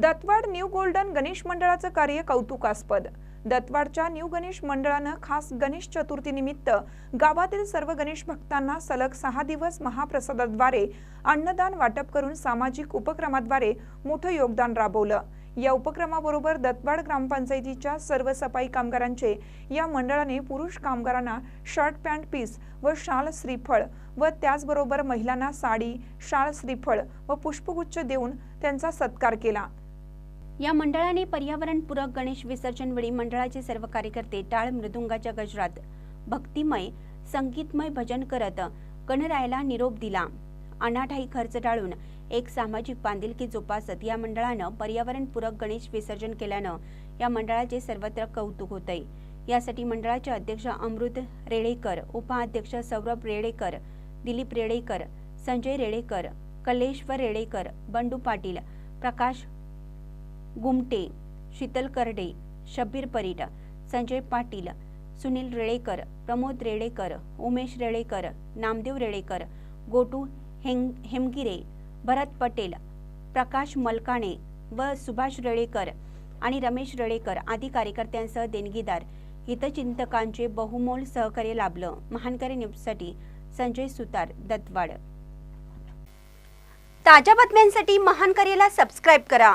Dattawad new golden Ganesh मंडळाचं कार्य कौतुकास्पद. दत्तवाडच्या न्यू गणेश मंडळानं खास गणेश चतुर्थीनिमित्त गावातील सर्व गणेश भक्तांना सलग सहा दिवस महाप्रसादाद्वारे अन्नदान वाटप करून सामाजिक उपक्रमाद्वारे मोठं योगदान राबवलं. या उपक्रमाबरोबर दत्तवाड ग्रामपंचायतीच्या सर्व सफाई कामगारांचे या मंडळाने पुरुष कामगारांना शर्ट पॅन्ट पीस व शाल श्रीफळ व त्याचबरोबर महिलांना साडी शाल श्रीफळ व पुष्पगुच्छ देऊन त्यांचा सत्कार केला. या मंडळाने पर्यावरणपूरक गणेश विसर्जन वेळी मंडळाचे सर्व कार्यकर्ते टाळ मृदुंगाच्या गजरात भक्तिमय संगीतमय भजन करत गणरायाला निरोप दिला. अनाठाई खर्च टाळून एक सामाजिक बांधिलकी जोपासत या मंडळानं पर्यावरणपूरक गणेश विसर्जन केल्यानं या मंडळाचे सर्वत्र कौतुक होतंय. यासाठी मंडळाचे अध्यक्ष अमृत रेडेकर उपाध्यक्ष सौरभ रेडेकर दिलीप रेडेकर संजय रेडेकर कलेश्वर रेडेकर बंडू पाटील प्रकाश गुमटे शीतल करडे शब्बीर परीट संजय पाटील सुनील रेळेकर प्रमोद रेडेकर उमेश रेळेकर नामदेव रेळेकर गोटू हेंग हेमगिरे भरत पटेल प्रकाश मलकाणे व सुभाष रेळेकर आणि रमेश रेळेकर आदी कार्यकर्त्यांसह देणगीदार हितचिंतकांचे बहुमोल सहकार्य लाभलं. महानकरी न्यूजसाठी संजय सुतार दत्तवाड. ताज्या बातम्यांसाठी महान सबस्क्राईब करा.